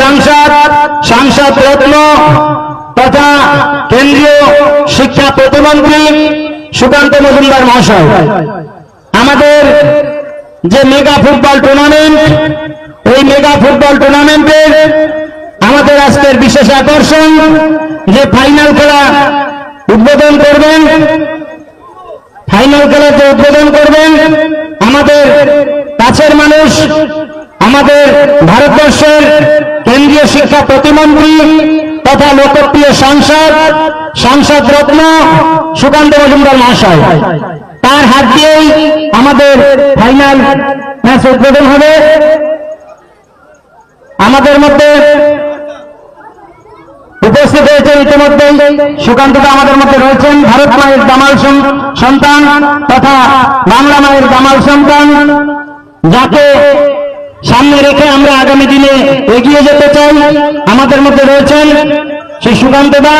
সাংসদ সাংসদ রত্ন তথা কেন্দ্রীয় শিক্ষা প্রতিমন্ত্রী সুকান্ত মজুমদার মহাশয়। আমাদের যে মেগা ফুটবল টুর্নামেন্ট, এই মেগা ফুটবল টুর্নামেন্টের আমাদের আজকের বিশেষ আকর্ষণ যে ফাইনাল খেলা উদ্বোধন করবেন, ফাইনাল খেলাতে উদ্বোধন করবেন, আমাদের কাছের মানুষ, আমাদের ভারতবর্ষের কেন্দ্রীয় শিক্ষা প্রতিমন্ত্রী তথা লোকপ্রিয় সাংসদ সাংসদ রত্ন সুকান্ত মজুমদার মহাশয়। তার হাত দিয়েই আমাদের ফাইনাল ম্যাচ উদ্বোধন হবে। আমাদের মধ্যে উপস্থিত হয়েছেন ইতিমধ্যে সুকান্তদা আমাদের মধ্যে রয়েছেন, ভারত মায়ের দামাল সন্তান তথা বাংলা মায়ের দামাল সন্তান, যাকে সামনে রেখে আমরা আগামী দিনে এগিয়ে যেতে চাই। আমাদের মধ্যে রয়েছেন সেই সুকান্তদা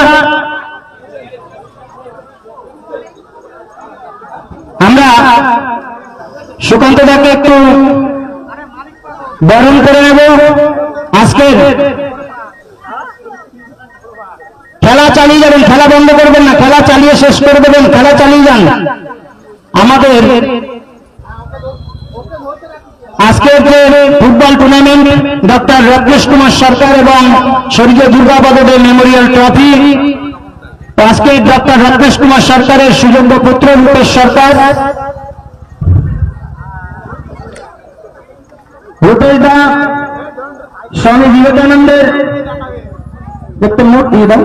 আমরা সুকান্তদাকে একটু বরণ করে নেব। আজকের খেলা চালিয়ে যাবেন, খেলা বন্ধ করবেন না, খেলা চালিয়ে শেষ করে দেবেন, খেলা চালিয়ে যান। আমাদের আজকের যে football tournament doctor Ratnesh Kumar Sarkar এবং স্বর্গীয় দুর্গাপদে মেমোরিয়াল ট্রফি আজকে ডক্টর রত্নেশ কুমার সরকারের সুযোগ্য পুত্র রূপেশ সরকার। রূপেশ দা, স্বামী বিবেকানন্দের, একটু দিয়ে দাও।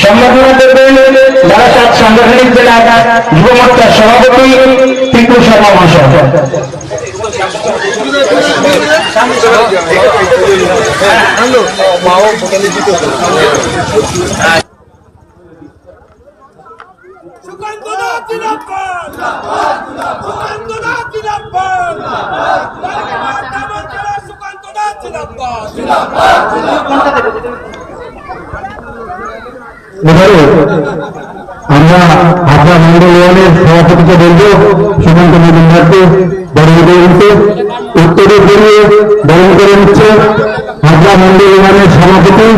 সম্বোধনা করবেন বারাসাত সাংগঠনিক জেলা যুব মোর্চার সভাপতি পিকু শর্মা আমরা আপনার মন্ডল ওয়ানের সভাপতিকে বলব, সুমন্ত মজুমদারকে বরণ করে নিতে। উত্তরে বেরিয়ে বরণ করে নিচ্ছে হাজরা মন্ডল সভাপতি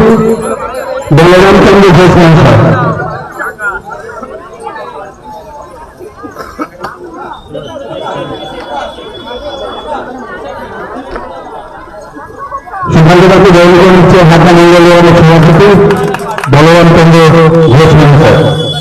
বলরামচন্দ্র ঘোষ মহাশয়। করে নিচ্ছে হাজরা মন্ডল ওয়ানের সভাপতি বলরাম চন্দ্র ঘোষ মহাশয়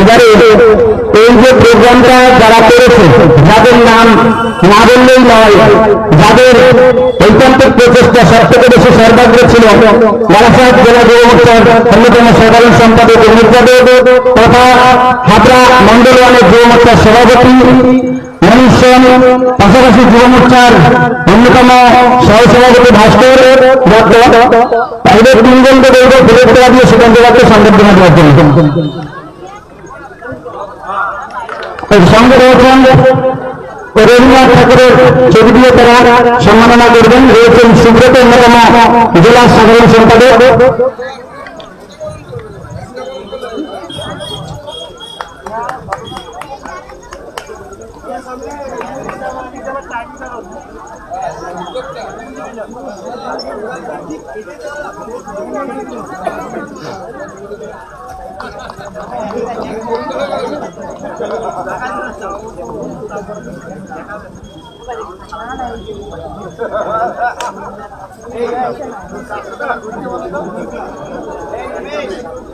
এবারে এই যে প্রোগ্রামটা যারা করেছে, যাদের নাম না বললেই নয়, যাদের ঐকান্তিক প্রচেষ্টা সব থেকে বেশি সর্বাগ্র ছিল বারাসাত জেলা যুব অন্যতম সাধারণ সম্পাদক অমিতাদেব তথা হাবড়া মন্ডল ওয়ানের যুব সভাপতি মনীষ পাশাপাশি যুব মোর্চার অন্যতম সহসভাপতি ভাস্কর দত্ত। এদের তিনজনকে দৌড়ে ফেরত দেওয়া দিয়ে সুকান্ত দত্ত সংবর্ধনা দেওয়ার জন্য সংগঠন রবীন্দ্রনাথ ঠাকুরের ছবিটিও তারা সম্মাননা করবেন রয়েছেন সুব্রত অন্যতম জেলা সাধারণ সম্পাদক Hey, Manish!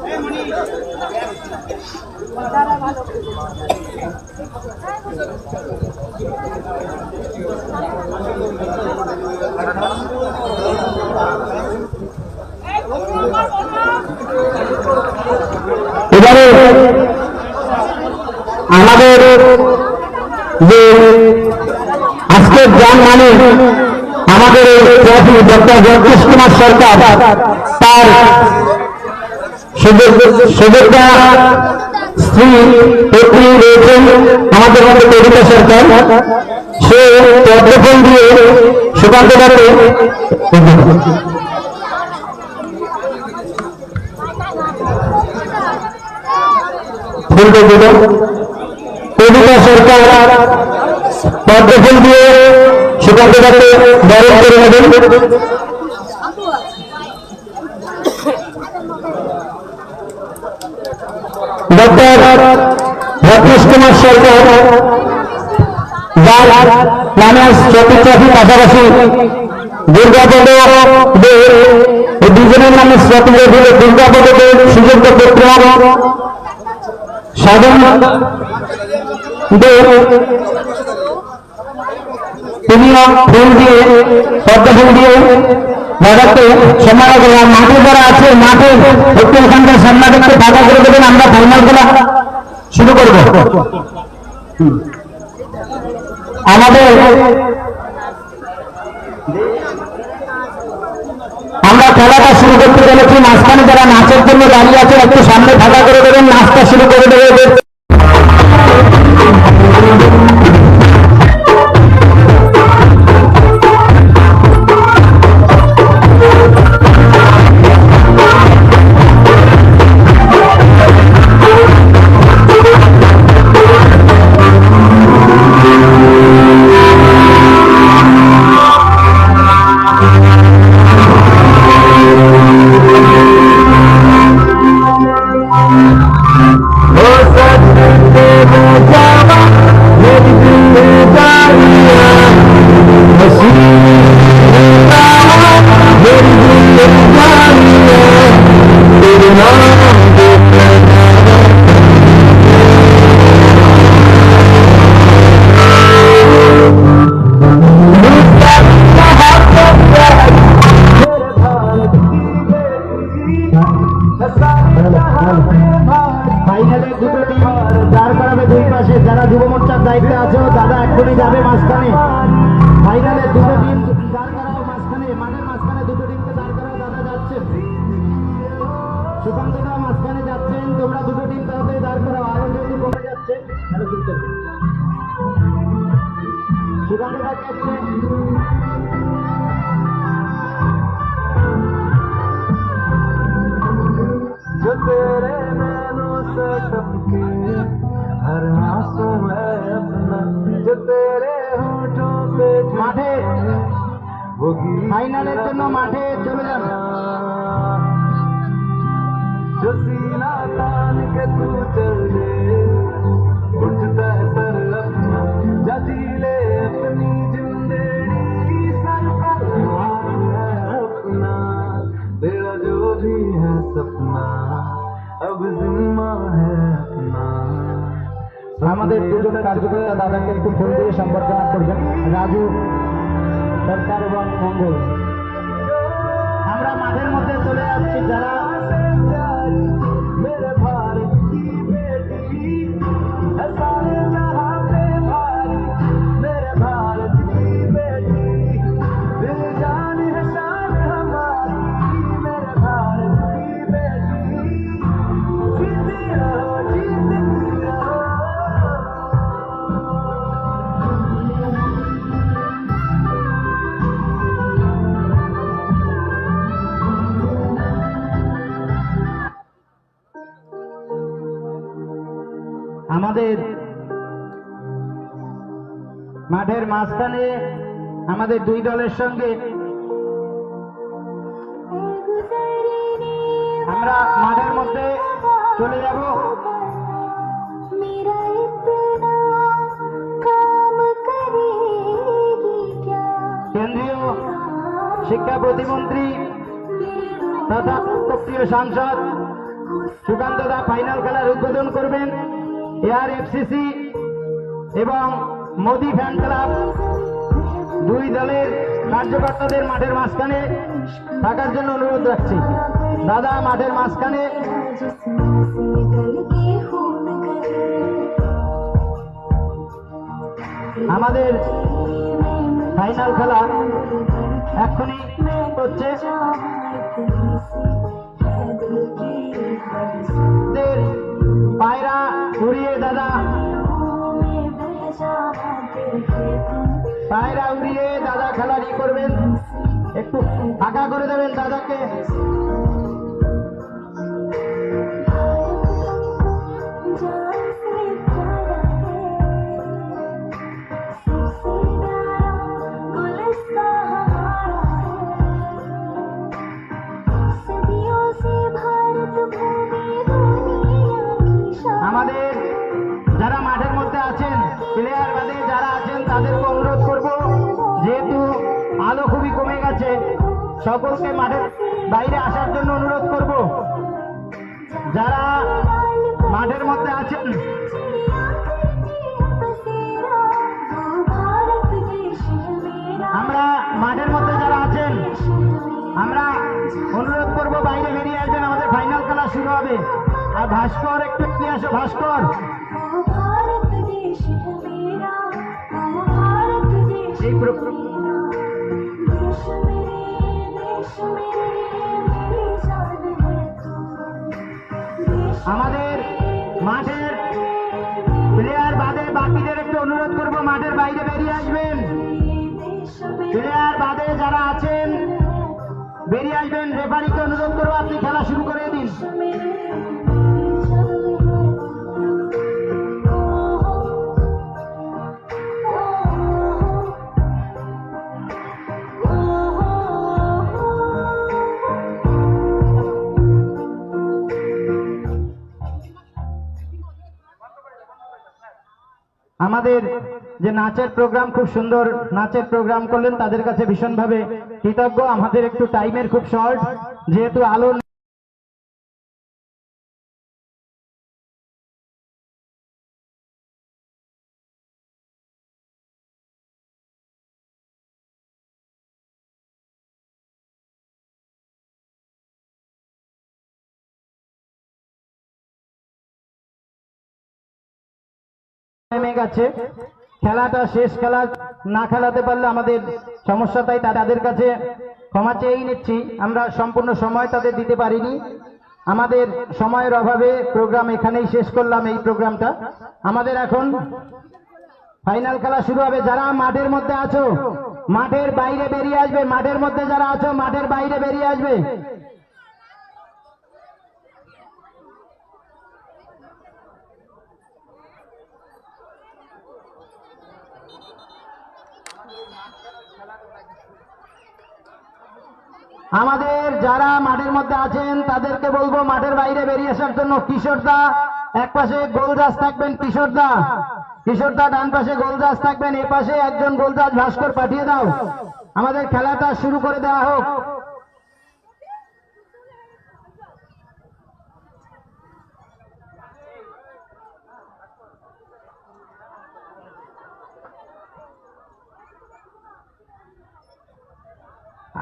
Hey, Manish! Jagadish সরকার তার সুযোগ্যা স্ত্রী পত্নী রয়েছেন আমাদের মধ্যে কবিতা সরকার। সে পদ্মফল দিয়ে সুকান্ত দিল কবিতা সরকার পদ্মফুল দিয়ে সুকান্ত দাকে বরণ করে নেবেন। ডক্টর রত্নেশ কুমার সরকার যার নামে চতুর্থী পাশাপাশি দুর্গাপদ দে এই দুজনের নামে চতুর্থী দুর্গাপদ সুযোগ্য পুত্র সাধন তিনিও ফুল দিয়ে, পদ্ম ফুল দিয়ে সম্মান মাঠে যারা আছে, মাঠে একটু ওখানকার করে দেবেন, আমরা শুরু করব। আমাদের আমরা খেলাটা শুরু করতে চলেছি মাঝখানে যারা নাচের জন্য দাঁড়িয়ে আছে, একটু সামনে ফাঁকা করে দেবেন, নাচটা শুরু করে দেবে। ফাইনালে দুটো টিম দাঁড় করাবে দুই পাশে যারা যুব মোর্চার দায়িত্বে আছে, দাদা এক্ষুনি যাবে মাঝখানে। ফাইনালে দুটো টিম করাও মাঝখানে, মাঠের মাঝখানে দুটো টিমকে দাঁড় করাও, দাদা যাচ্ছে। সুকান্ত দা মাঝখানে যাচ্ছেন, তোমরা দুটো টিম তাড়াতাড়ি দাঁড় করাও আরও যেহেতু কমে যাচ্ছে সুকান্ত দা যাচ্ছে। আমাদের দুজন কার্যকর্তা দাদাকে একটু ফোন দিয়ে সম্বর্ধনা করবেন। রাজু, সরকার এবং মঙ্গল। আমরা মাঠের মধ্যে চলে যাচ্ছি যারা মাঠের মাঝখানে আমাদের দুই দলের সঙ্গে আমরা মাঠের মধ্যে চলে যাব। কেন্দ্রীয় শিক্ষা প্রতিমন্ত্রী তথা সক্রিয় সাংসদ সুকান্ত দা ফাইনাল খেলার উদ্বোধন করবেন। এআরএফসিসি এবং মোদি ফ্যান ক্লাব। দুই দলের কার্যকর্তাদের মাঠের মাঝখানে থাকার জন্য অনুরোধ রাখছি। দাদা, মাঠের মাঝখানে। আমাদের ফাইনাল খেলা এখনই হচ্ছে। পায়রা উড়িয়ে দাদা পায়রা উড়িয়ে দাদা খেলা করবেন। একটু ফাঁকা করে দেবেন দাদাকে। সকলকে মাঠের বাইরে আসার জন্য অনুরোধ করব। যারা মাঠের মধ্যে আছেন আমরা মাঠের মধ্যে যারা আছেন আমরা অনুরোধ করব বাইরে বেরিয়ে আসবেন আমাদের ফাইনাল খেলা শুরু হবে। আর ভাস্কর একটু এগিয়ে আসো? ভাস্কর। এই আমাদের মাঠের প্লেয়ার বাদে বাকিদের একটু অনুরোধ করব, মাঠের বাইরে বেরিয়ে আসবেন। প্লেয়ার বাদে যারা আছেন, বেরিয়ে আসবেন রেফারিকে অনুরোধ করব, আপনি খেলা শুরু করে দিন। আমাদের যে নাচের প্রোগ্রাম খুব সুন্দর নাচের প্রোগ্রাম করলেন, তাদের কাছে ভীষণভাবে কৃতজ্ঞ। আমাদের একটু টাইমের খুব শর্ট যেহেতু আলো নেমে গেছে। খেলাটা শেষ, খেলা না খেলাতে পারলে আমাদের সমস্যা তাই তাদের কাছে ক্ষমা চেয়েই নিচ্ছি। আমরা সম্পূর্ণ সময় তাদের দিতে পারিনি। আমাদের সময়ের অভাবে প্রোগ্রাম এখানেই শেষ করলাম এই প্রোগ্রামটা আমাদের এখন ফাইনাল খেলা শুরু হবে। যারা মাঠের মধ্যে আছো, মাঠের বাইরে বেরিয়ে আসবে। মাঠের মধ্যে যারা আছো, মাঠের বাইরে বেরিয়ে আসবে। আমাদের যারা মাঠের মধ্যে আছেন, তাদেরকে বলব মাঠের বাইরে বেরিয়ে আসার জন্য কিশোরদা এক পাশে গোলদাস থাকবেন কিশোরদা কিশোরদা ডান পাশে গোলদাস থাকবেন, এ পাশে একজন গোলদাস ভাস্কর পাঠিয়ে দাও। আমাদের খেলাটা শুরু করে দেওয়া হোক।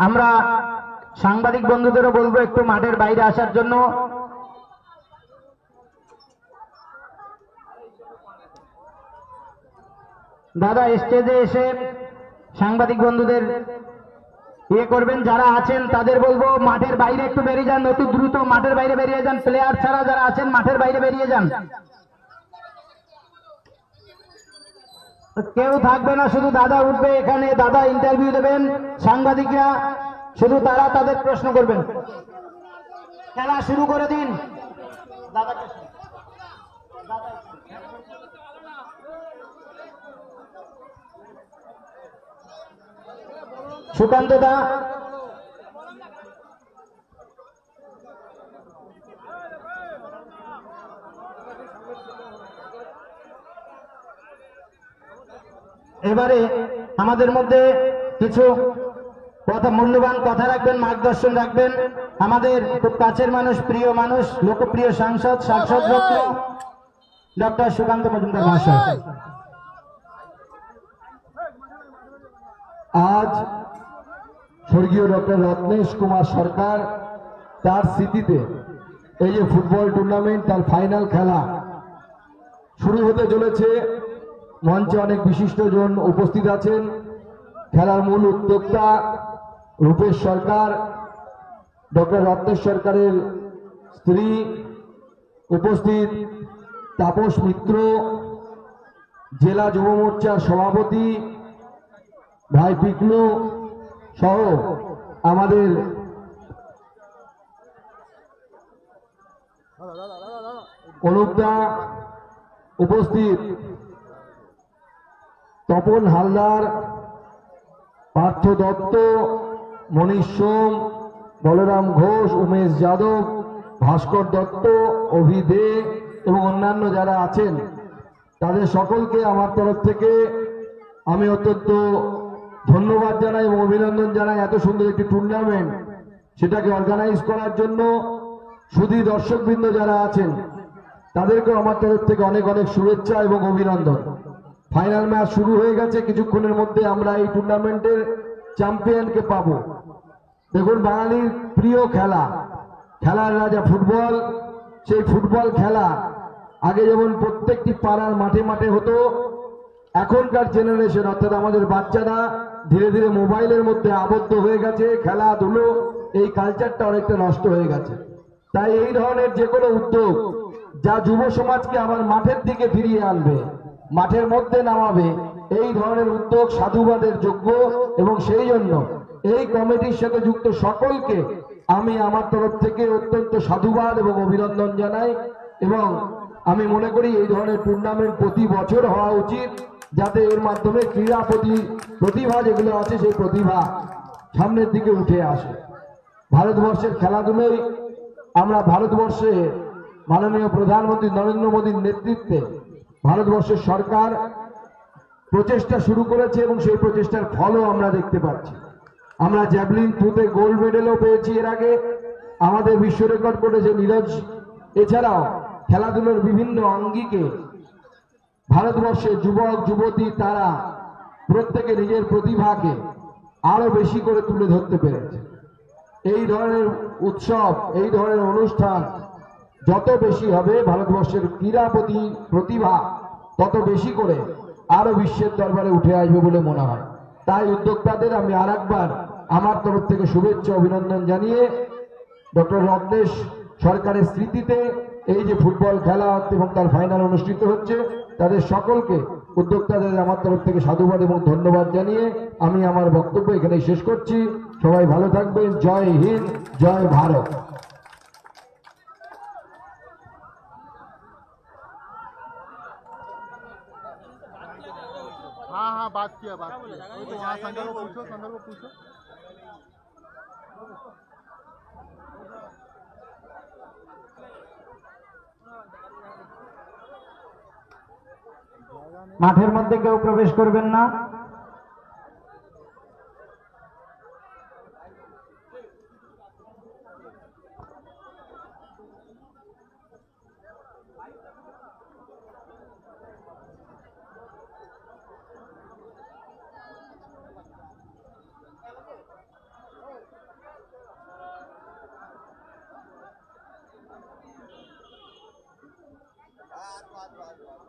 আমরা সাংবাদিক বন্ধুদেরও বলব, একটু মাঠের বাইরে আসার জন্য। দাদা, স্টেজে এসে সাংবাদিক বন্ধুদের ইয়ে করবেন, যারা আছেন তাদের বলব, মাঠের বাইরে একটু বেরিয়ে যান, অতি দ্রুত মাঠের বাইরে বেরিয়ে যান। প্লেয়ার ছাড়া যারা আছেন, মাঠের বাইরে বেরিয়ে যান। কেউ থাকবে না, শুধু দাদা উঠবে এখানে, দাদা ইন্টারভিউ দেবেন। সাংবাদিকরা শুধু তারা তাদের প্রশ্ন করবেন। খেলা শুরু করে দিন। সুকান্ত দা। এবারে আমাদের মধ্যে কিছু কথা মূল্যবান কথা রাখবেন মার্গদর্শন রাখবেন। আমাদের খুব কাছের মানুষ প্রিয় মানুষ লোকপ্রিয় সাংসদ সাংসদ রত্ন ডক্টর সুকান্ত মজুমদার মহাশয়। আজ স্বর্গীয় ডক্টর রত্নেশ কুমার সরকার তার স্মৃতিতে এই যে ফুটবল টুর্নামেন্ট তার ফাইনাল খেলা শুরু হতে চলেছে। মঞ্চে অনেক বিশিষ্টজন উপস্থিত আছেন। খেলার মূল উদ্যোক্তা রূপেশ সরকার, ডক্টর রত্নেশ সরকারের স্ত্রী উপস্থিত, তাপস মিত্র, জেলা যুব মোর্চার সভাপতি, ভাই পিকলু সহ আমাদের অনুপদা উপস্থিত, তপন হালদার, পার্থ দত্ত মনীষ সোম, বলরাম ঘোষ, উমেশ যাদব, ভাস্কর দত্ত, অভি দে এবং অন্যান্য যারা আছেন, তাদের সকলকে আমার তরফ থেকে আমি অত্যন্ত ধন্যবাদ জানাই এবং অভিনন্দন জানাই এত সুন্দর একটি টুর্নামেন্ট সেটাকে অর্গানাইজ করার জন্য। শুধু দর্শকবৃন্দ যারা আছেন, তাদেরকেও আমার তরফ থেকে অনেক অনেক শুভেচ্ছা এবং অভিনন্দন। ফাইনাল ম্যাচ শুরু হয়ে গেছে, কিছুক্ষণের মধ্যে আমরা এই টুর্নামেন্টের চ্যাম্পিয়নকে পাবো। দেখুন বাঙালির প্রিয় খেলা, খেলার রাজা ফুটবল, সেই ফুটবল খেলা আগে যেমন প্রত্যেকটি পাড়ার মাঠে মাঠে হতো, এখনকার জেনারেশন অর্থাৎ আমাদের বাচ্চারা ধীরে ধীরে মোবাইলের মধ্যে আবদ্ধ হয়ে গেছে, খেলাধুলো, এই কালচারটা অনেকটা নষ্ট হয়ে গেছে। তাই এই ধরনের যে কোনো উদ্যোগ যা যুব সমাজকে আবার মাঠের দিকে ফিরিয়ে আনবে, মাঠের মধ্যে নামাবে, এই ধরনের উদ্যোগ সাধুবাদের যোগ্য এবং সেই জন্য এই কমিটির সাথে যুক্ত সকলকে আমি আমার তরফ থেকে অত্যন্ত সাধুবাদ এবং অভিনন্দন জানাই এবং আমি মনে করি এই ধরনের টুর্নামেন্ট প্রতি বছর হওয়া উচিত যাতে এর মাধ্যমে ক্রীড়া প্রতি প্রতিভা যেগুলো আছে সেই প্রতিভা সামনের দিকে উঠে আসে। ভারতবর্ষের খেলাধুলোয় আমরা ভারতবর্ষে মাননীয় প্রধানমন্ত্রী নরেন্দ্র মোদীর নেতৃত্বে ভারতবর্ষের সরকার প্রচেষ্টা শুরু করেছে এবং সেই প্রচেষ্টার ফলও আমরা দেখতে পাচ্ছি। আমরা জ্যাভলিন থ্রুতে গোল্ড মেডেলও পেয়েছি এর আগে। আমাদের বিশ্ব রেকর্ড করেছে নীরজ। এছাড়াও খেলাধুলোর বিভিন্ন অঙ্গিকে ভারতবর্ষের যুবক, যুবতী তারা প্রত্যেকে নিজের প্রতিভাকে আরও বেশি করে তুলে ধরতে পেরেছে। এই ধরনের উৎসব, এই ধরনের অনুষ্ঠান যত বেশি হবে ভারতবর্ষের ক্রীড়া প্রতি প্রতিভা, তত বেশি করে আরও বিশ্বের দরবারে উঠে আসবে বলে মনে হয়। তাই উদ্যোক্তাদের আমি আর একবার আমার তরফ থেকে শুভেচ্ছা অভিনন্দন জানিয়ে ডক্টর রত্নেশ সরকারের স্মৃতিতে এই যে ফুটবল খেলা এবং তার ফাইনাল অনুষ্ঠিত হচ্ছে তাদের সকলকে উদ্যোক্তাদের আমার তরফ থেকে সাধুবাদ এবং ধন্যবাদ জানিয়ে আমি আমার বক্তব্য এখানে শেষ করছি সবাই ভালো থাকবেন জয় হিন্দ জয় ভারত हाँ हाँ बात किया बात किया वो तो वहाँ संदर्भ को पूछो संदर्भ को पूछो মাঠের মধ্যে কেউ প্রবেশ করবেন না।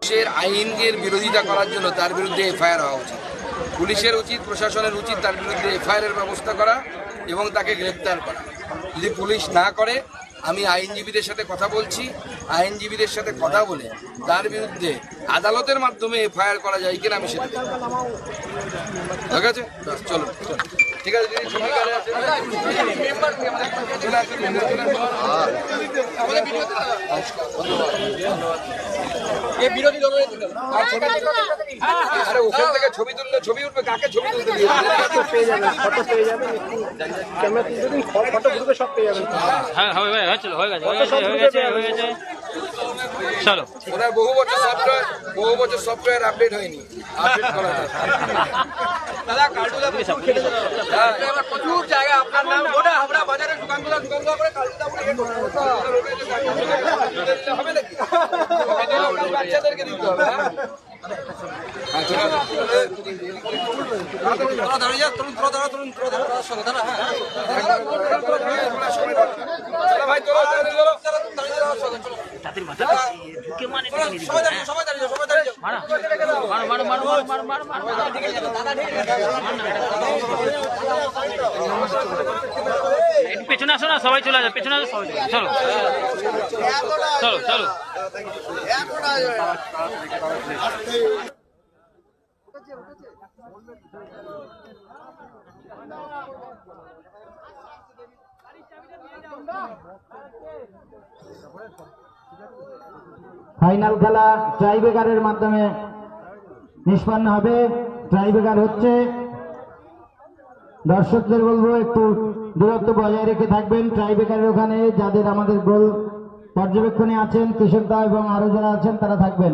পুলিশের আইনের বিরোধিতা করার জন্য তার বিরুদ্ধে এফআইআর হওয়া উচিত। পুলিশের উচিত, প্রশাসনের উচিত তার বিরুদ্ধে এফআইআর এর ব্যবস্থা করা এবং তাকে গ্রেপ্তার করা। যদি পুলিশ না করে, আমি আইনজীবীদের সাথে কথা বলছি। আইনজীবীদের সাথে কথা বলে তার বিরুদ্ধে আদালতের মাধ্যমে এফআইআর করা যায় কিনা আমি সেটা ঠিক আছে চলো ঠিক আছে দিদি ছবি তুলতে- তুললে ছবি উঠবে কাকে ছবি তুলতে হ্যাঁ হয়ে হয়ে গেছে হয়ে গেছে হয়ে গেছে হয়ে গেছে চলো ওনার বহু বছর সফটওয়্যার বহু বছর সফটওয়্যার আপডেট হয়নি আপডেট করা দাদা কার্ডুদা প্রচুর খেটে হ্যাঁ এবার প্রচুর জায়গা আপনার নাম গোটা হাবড়া বাজারে দোকানগুলো দোকানগুলো করে কার্ডুদা বলে হবে নাকি বাচ্চাদেরকে দিতে হবে দাঁড়িয়ে দাঁড়িয়ে। দাঁড়িয়ে। তাদের মাথা ঢুকে মানে টেনে দিবি, হ্যাঁ। মারো। মারো, মারো, মারো, মারো, পেছনে আসো না সবাই চলে আসো পেছনে আসো সবাই চলে। চলো চলো চলো ফাইনাল খেলা ট্রাইবেকারের মাধ্যমে নিষ্পন্ন হবে। ট্রাইবেকার হচ্ছে। দর্শকদের বলব, একটু দূরত্ব বজায় রেখে থাকবেন। ট্রাইবেকারের ওখানে যাদের আমাদের গোল পর্যবেক্ষণে আছেন কৃষক দা এবং আরও যারা আছেন, তারা থাকবেন।